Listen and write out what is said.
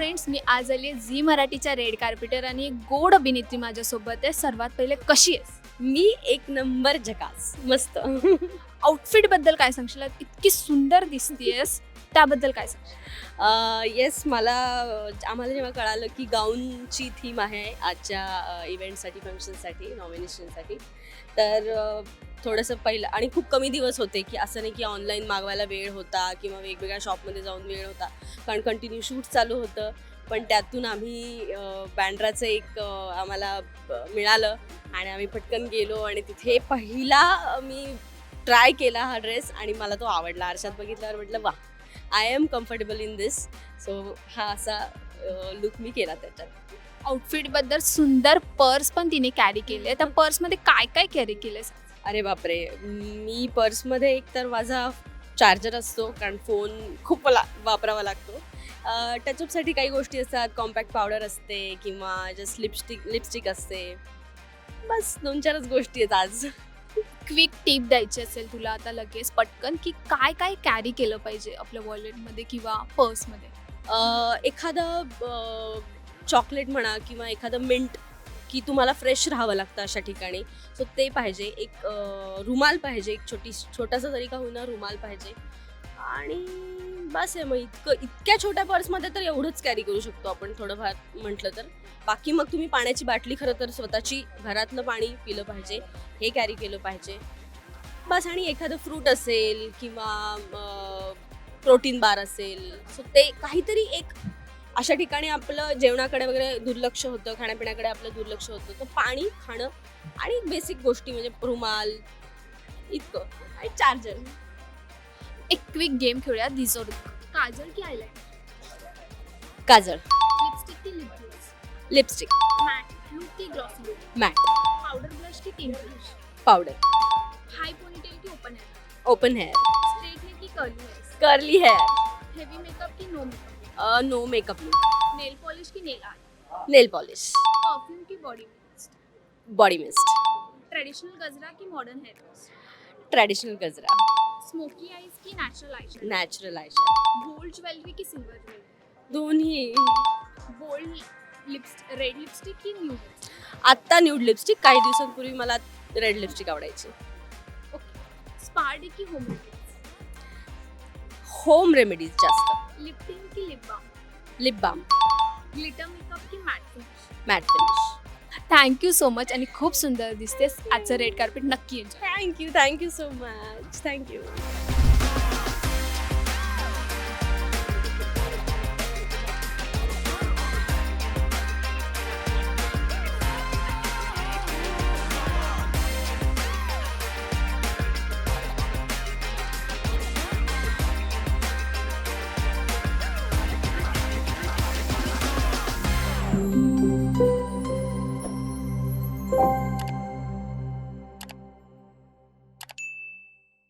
Friends मी आज आली आहे झी मराठीच्या रेड कार्पेटर आणि एक गोड अभिनेत्री माझ्यासोबत आहे. सर्वात पहिले कशी आहेस? मी एक नंबर झकास. मस्त. आउटफिटबद्दल काय सांगशील? इतकी सुंदर दिसतीयस. त्याबद्दल काय सांगशील? येस मला आम्हाला जेव्हा कळालं की गाऊनची थीम आहे आजच्या इव्हेंटसाठी फंक्शनसाठी नॉमिनेशनसाठी तर थोडंसं पहिलं आणि खूप कमी दिवस होते की असं नाही की ऑनलाईन मागवायला वेळ होता किंवा वेगवेगळ्या शॉपमध्ये जाऊन वेळ होता कारण कंटिन्यू शूट चालू होतं. पण त्यातून आम्ही बँड्राचं एक आम्हाला मिळालं आणि आम्ही पटकन गेलो आणि तिथे पहिला मी ट्राय केला हा ड्रेस आणि मला तो आवडला. आरशात बघितल्यावर म्हटलं वा I am comfortable in this so हा असा लुक मी केला त्याच्यात. आउटफिटबद्दल सुंदर पर्स पण तिने कॅरी केले. त्या पर्समध्ये काय काय कॅरी केलंय अरे बापरे. मी पर्समध्ये एक तर माझा चार्जर असतो कारण फोन खूप ला वापरावा लागतो. टचअपसाठी काही गोष्टी असतात. कॉम्पॅक्ट पावडर असते किंवा जस्ट लिपस्टिक लिपस्टिक असते. बस दोन चारच गोष्टी आहेत आज. क्विक टीप द्यायची असेल तुला आता लगेच पटकन की काय काय कॅरी केलं पाहिजे आपल्या वॉलेटमध्ये किंवा पर्समध्ये एखादं चॉकलेट म्हणा किंवा एखादं मिंट की तुम्हाला फ्रेश राहावं लागतं अशा ठिकाणी. सो ते पाहिजे. एक रुमाल पाहिजे. एक छोटी छोटासा तरी का होईना रुमाल पाहिजे. आणि बस आहे मग. इतकं इतक्या छोट्या पर्समध्ये तर एवढंच कॅरी करू शकतो आपण थोडंफार म्हटलं तर. बाकी मग तुम्ही पाण्याची बाटली खरं तर स्वतःची घरातलं पाणी पिलं पाहिजे हे कॅरी केलं पाहिजे. बस आणि एखादं फ्रूट असेल किंवा प्रोटीन बार असेल सो ते काहीतरी एक अशा ठिकाणी आपलं जेवणाकडे वगैरे दुर्लक्ष होतं खाण्यापिण्याकडे आपलं दुर्लक्ष होतं तर पाणी खाणं आणि बेसिक गोष्टी म्हणजे रुमाल इतकं. आणि चार्जर एक क्विक गेम खेळूया दिसोर काजल की आयलाइनर काजळ. लिपस्टिक की lip gloss lipstick matte look की glossy look matte powder blush की टिंट ब्लश पावडर पोनीटेल की open hair open hair straight hair की curly hair curly heavy makeup की no makeup no makeup look nail polish की nail art nail polish perfume की body mist body mist traditional गजरा की modern hair traditional गजरा smoky eyes की natural eye natural eyeshadow gold jewellery की silver jewellery दोन्ही. Gold lipstick red lipstick की new आत्ता न्यूड लिपस्टिक काही दिवसांपूर्वी मला रेड लिपस्टिक आवडायची. स्पार्डी की होम होम रेमेडीज जास्त. लिप टिंट की lip balm lip balm glitter makeup की matte finish matte finish thank you so much आणि खूप सुंदर दिसतेस. आजचं रेड कार्पेट नक्की enjoy thank you thank you so much thank you